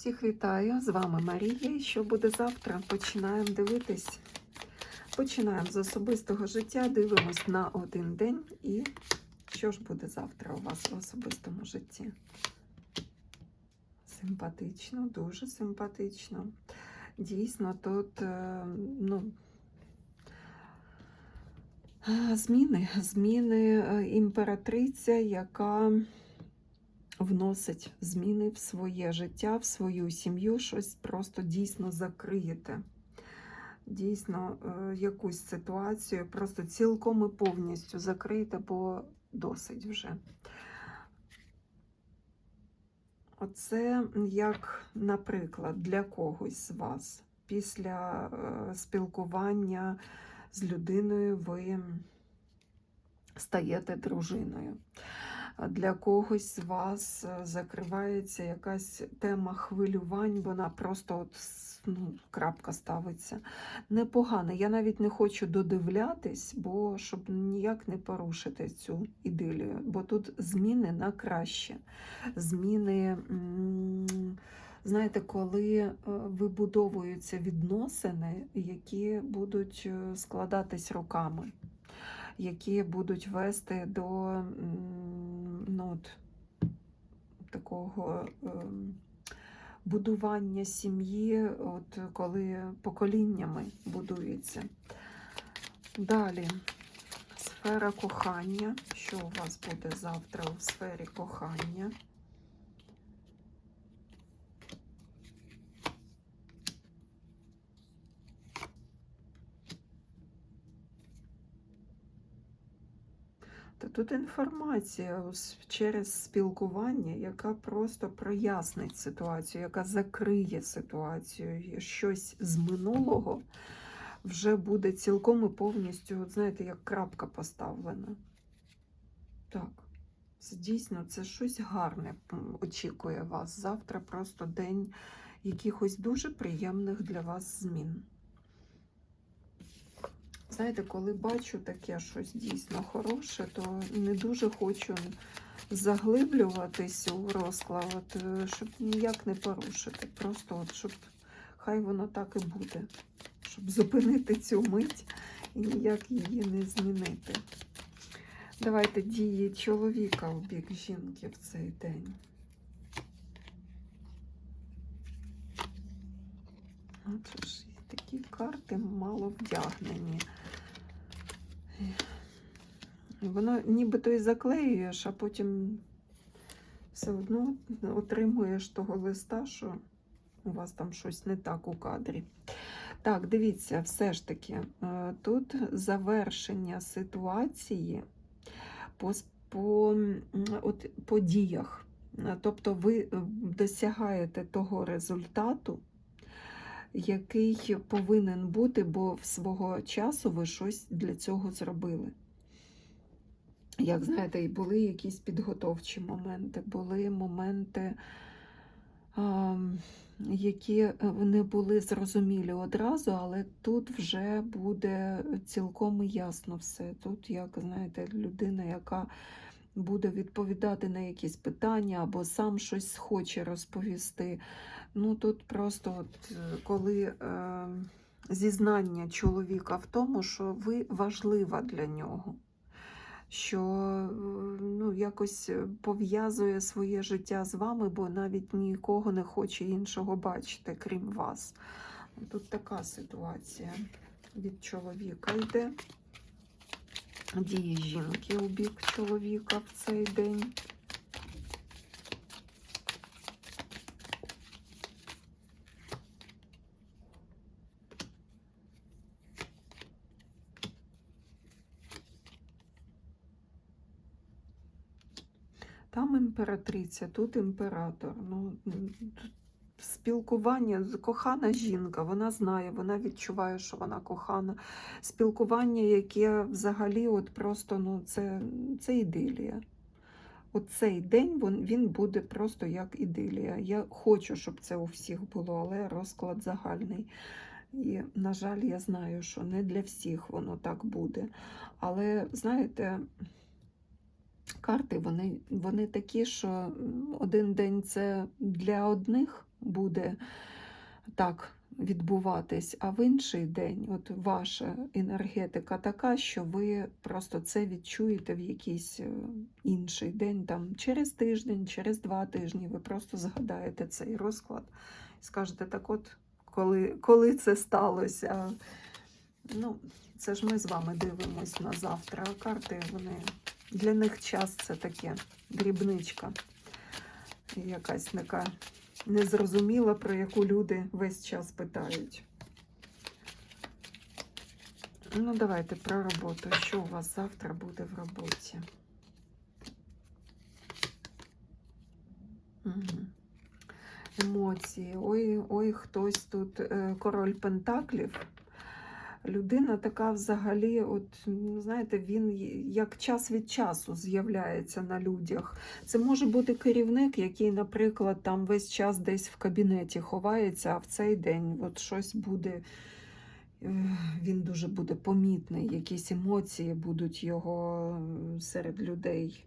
Всіх вітаю! З вами Марія. І що буде завтра? Починаємо дивитись. Починаємо з особистого життя, дивимось на один день. І що ж буде завтра у вас в особистому житті? Симпатично, дуже симпатично. Дійсно, тут е, ну, е, зміни, зміни е, імператриця, яка вносить зміни в своє життя, в свою сім'ю, щось просто дійсно закриєте. Дійсно, е, якусь ситуацію просто цілком і повністю закриєте, бо досить вже. Оце як, наприклад, для когось з вас після е, спілкування з людиною ви стаєте дружиною. Для когось з вас е, закривається якась тема хвилювань, вона просто от, ну, крапка ставиться. Непогано. Я навіть не хочу додивлятись, бо щоб ніяк не порушити цю ідилію. Бо тут зміни на краще. Зміни, знаєте, коли е, вибудовуються відносини, які будуть е, складатись роками які будуть вести до ну, от, такого ем, будування сім'ї, от коли поколіннями будується. Далі сфера кохання. Що у вас буде завтра у сфері кохання? Тут інформація через спілкування, яка просто прояснить ситуацію, яка закриє ситуацію. Щось з минулого вже буде цілком і повністю, от знаєте, як крапка поставлена. Так, дійсно це щось гарне очікує вас. Завтра просто день якихось дуже приємних для вас змін. Знаєте, коли бачу таке щось дійсно хороше, то не дуже хочу заглиблюватись у розклад, е, щоб ніяк не порушити. Просто от, щоб хай воно так і буде, щоб зупинити цю мить і ніяк її не змінити. Давайте дії чоловіка у бік жінки в цей день. От ж такі карти мало вдягнені. Воно нібито і заклеюєш, а потім все одно отримуєш того листа, що у вас там щось не так у кадрі. Так, дивіться, все ж таки, е, тут завершення ситуації по, по, от, по діях. Тобто ви е, досягаєте того результату, який повинен бути, бо в свого часу ви щось для цього зробили. Як знаєте, і були якісь підготовчі моменти, були моменти, які не були зрозумілі одразу, але тут вже буде цілком ясно все. Тут, як знаєте, людина, яка буде відповідати на якісь питання або сам щось хоче розповісти. Ну тут просто, от, е, коли е, зізнання чоловіка в тому, що ви важлива для нього, що е, ну, якось пов'язує своє життя з вами, бо навіть нікого не хоче іншого бачити, крім вас. Тут така ситуація від чоловіка йде. Дії жінки у бік чоловіка в цей день. Там імператриця, тут імператор. Ну, спілкування, кохана жінка, вона знає, вона відчуває, що вона кохана. Спілкування, яке взагалі от просто ну, це, це ідилія. От цей день він, він буде просто як ідилія. Я хочу, щоб це у всіх було, але розклад загальний. І, на жаль, я знаю, що не для всіх воно так буде. Але знаєте, карти вони, вони такі, що один день це для одних, буде так відбуватись, а в інший день от ваша енергетика така, що ви просто це відчуєте в якийсь е, інший день, там через тиждень, через два тижні. Ви просто згадаєте цей розклад і скажете, так от, коли, коли це сталося. Ну, це ж ми з вами дивимось на завтра, а карти вони для них час це таке дрібничка. Якась така незрозуміла, про яку люди весь час питають. Ну, давайте про роботу. Що у вас завтра буде в роботі? Угу. Емоції. Ой, ой, хтось тут е, король Пентаклів. Людина така взагалі, от ну, знаєте, він як час від часу з'являється на людях. Це може бути керівник, який, наприклад, там весь час десь в кабінеті ховається, а в цей день от щось буде, е, він дуже буде помітний, якісь емоції будуть його серед людей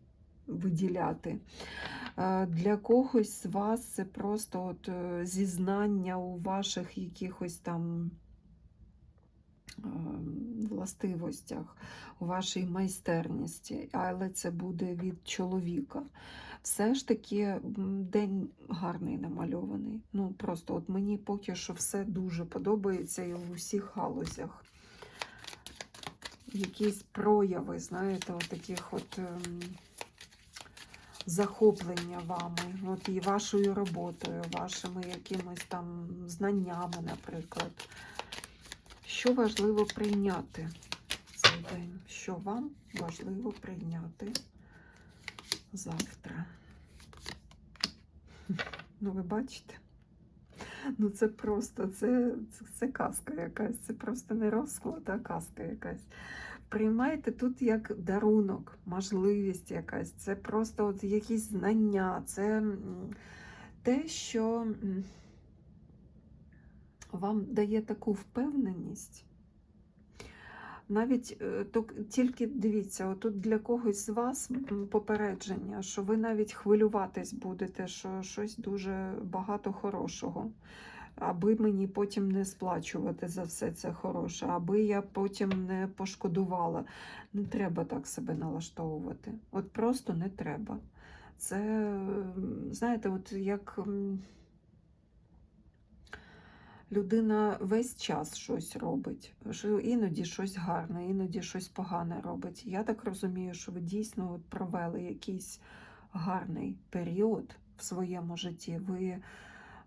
виділяти. Е, Для когось з вас це просто от е, зізнання у ваших якихось там властивостях, у вашій майстерності, але це буде від чоловіка. Все ж таки день гарний намальований. Ну просто от мені поки що все дуже подобається і в усіх галузях. Якісь прояви, знаєте, от таких от. ем, захоплення вами, от і вашою роботою, вашими якимись там знаннями, наприклад. Що важливо прийняти цей день? Що вам важливо прийняти завтра? Ну, ви бачите? Ну, це просто, це, це, це казка якась, це просто не розклад, а казка якась. Приймайте тут як дарунок, можливість якась, це просто от якісь знання, це те, що вам дає таку впевненість. Навіть е, тільки дивіться, отут для когось з вас попередження, що ви навіть хвилюватись будете, що щось дуже багато хорошого аби мені потім не сплачувати за все це хороше, аби я потім не пошкодувала. Не треба так себе налаштовувати. От просто не треба. Це, знаєте, от як людина весь час щось робить, що іноді щось гарне, іноді щось погане робить. Я так розумію, що ви дійсно провели якийсь гарний період в своєму житті. Ви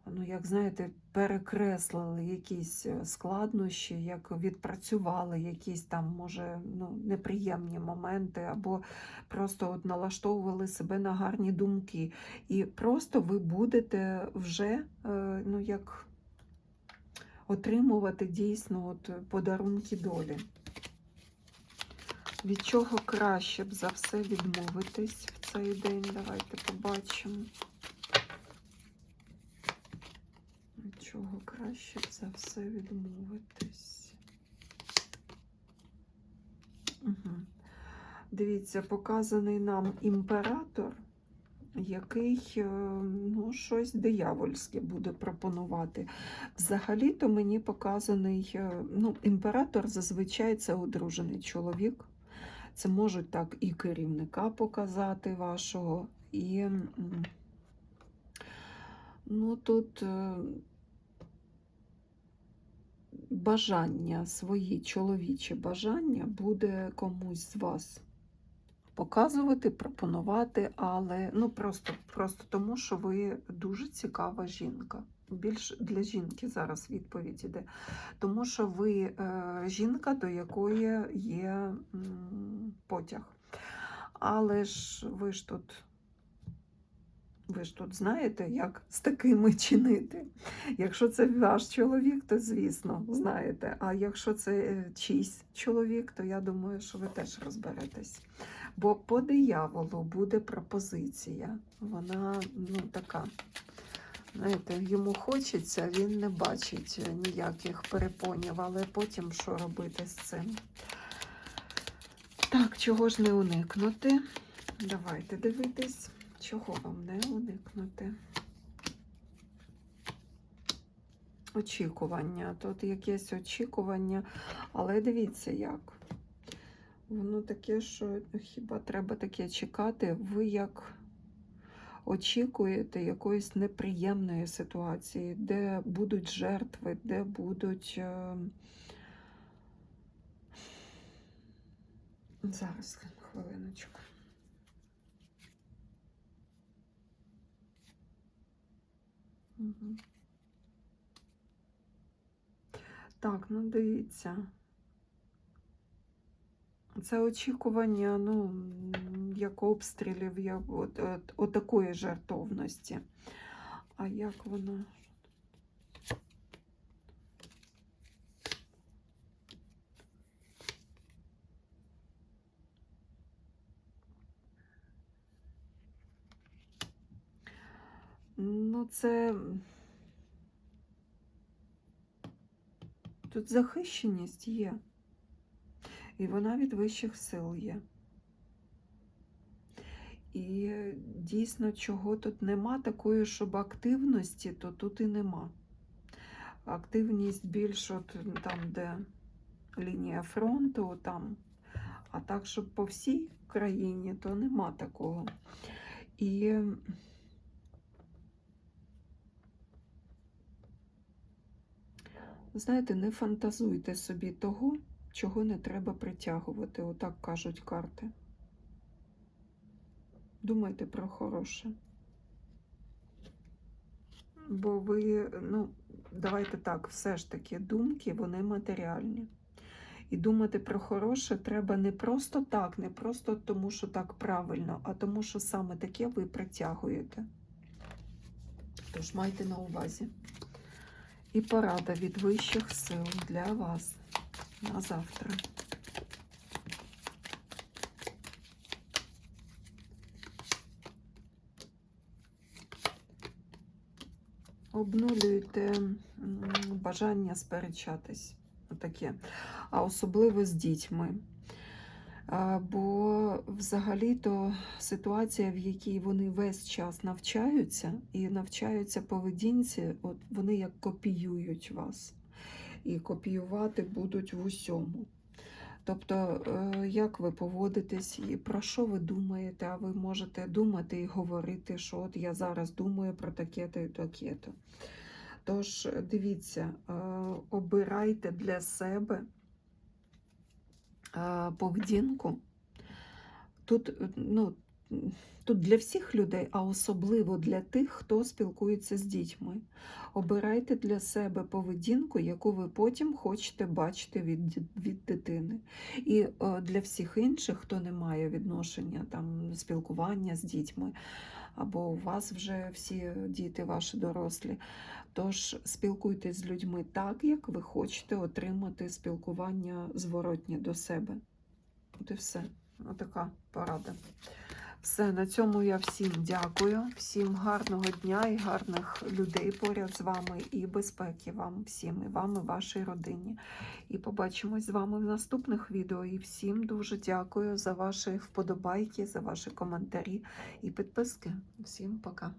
ну, як знаєте, перекреслили якісь е, складнощі, як відпрацювали якісь там, може, ну, неприємні моменти, або просто от налаштовували себе на гарні думки. І просто ви будете вже, е, ну, як отримувати дійсно от подарунки долі. Від чого краще б за все відмовитись в цей день? Давайте побачимо. Від чого краще б за все відмовитись? Угу. Дивіться, показаний нам імператор, який е, ну, щось диявольське буде пропонувати. Взагалі-то мені показаний е, ну, імператор зазвичай це одружений чоловік. Це можуть так і керівника показати вашого, і ну, тут е, бажання, свої чоловічі бажання буде комусь з вас показувати, пропонувати, але ну просто, просто тому, що ви дуже цікава жінка. Більш для жінки зараз відповідь іде. Тому що ви е, жінка, до якої є м, потяг. Але ж ви ж тут. Ви ж тут знаєте, як з такими чинити. Якщо це ваш чоловік, то звісно, знаєте. А якщо це е, чийсь чоловік, то я думаю, що ви теж розберетесь. Бо по дияволу буде пропозиція. Вона ну, така. Знаєте, йому хочеться, він не бачить ніяких перепонів, але потім що робити з цим? Так, чого ж не уникнути? Давайте дивитись, чого вам не уникнути. очікування. Тут якесь очікування, але дивіться як. Воно таке, що хіба треба таке чекати, ви як очікуєте якоїсь неприємної ситуації, де будуть жертви, де будуть. е, Зараз хвилиночку. Так, ну дивіться. Це очікування, ну, як обстрілів, як от, от, от такої жертовності. А як воно? Ну, це тут захищеність є. І вона від вищих сил є. І дійсно, чого тут нема, такої, щоб активності, то тут і нема. Активність більш от там, де лінія фронту, там. А так, щоб по всій країні, то нема такого. І знаєте, не фантазуйте собі того, чого не треба притягувати, отак кажуть карти. Думайте про хороше. Бо ви, ну, давайте так, все ж таки, думки, вони матеріальні. І думати про хороше треба не просто так, не просто тому, що так правильно, а тому, що саме таке ви притягуєте. Тож майте на увазі. І порада від вищих сил для вас на завтра. Обнулюйте бажання сперечатись. Отаке. А особливо з дітьми. Бо взагалі-то ситуація, в якій вони весь час навчаються і навчаються поведінці, от вони як копіюють вас. І копіювати будуть в усьому. Тобто, е, як ви поводитесь і про що ви думаєте, а ви можете думати і говорити, що от я зараз думаю про таке-то і таке-то. Тож, дивіться, е, обирайте для себе поведінку. Тут, ну, тут для всіх людей, а особливо для тих, хто спілкується з дітьми. Обирайте для себе поведінку, яку ви потім хочете бачити від, від дитини. І е, для всіх інших, хто не має відношення там спілкування з дітьми, або у вас вже всі діти ваші дорослі. Тож спілкуйтесь з людьми так, як ви хочете отримати спілкування зворотнє до себе. От і все. Отака порада. Все, на цьому я всім дякую. Всім гарного дня і гарних людей поряд з вами, і безпеки вам всім, і вам, і вашій родині. І побачимось з вами в наступних відео. І всім дуже дякую за ваші вподобайки, за ваші коментарі і підписки. Всім пока.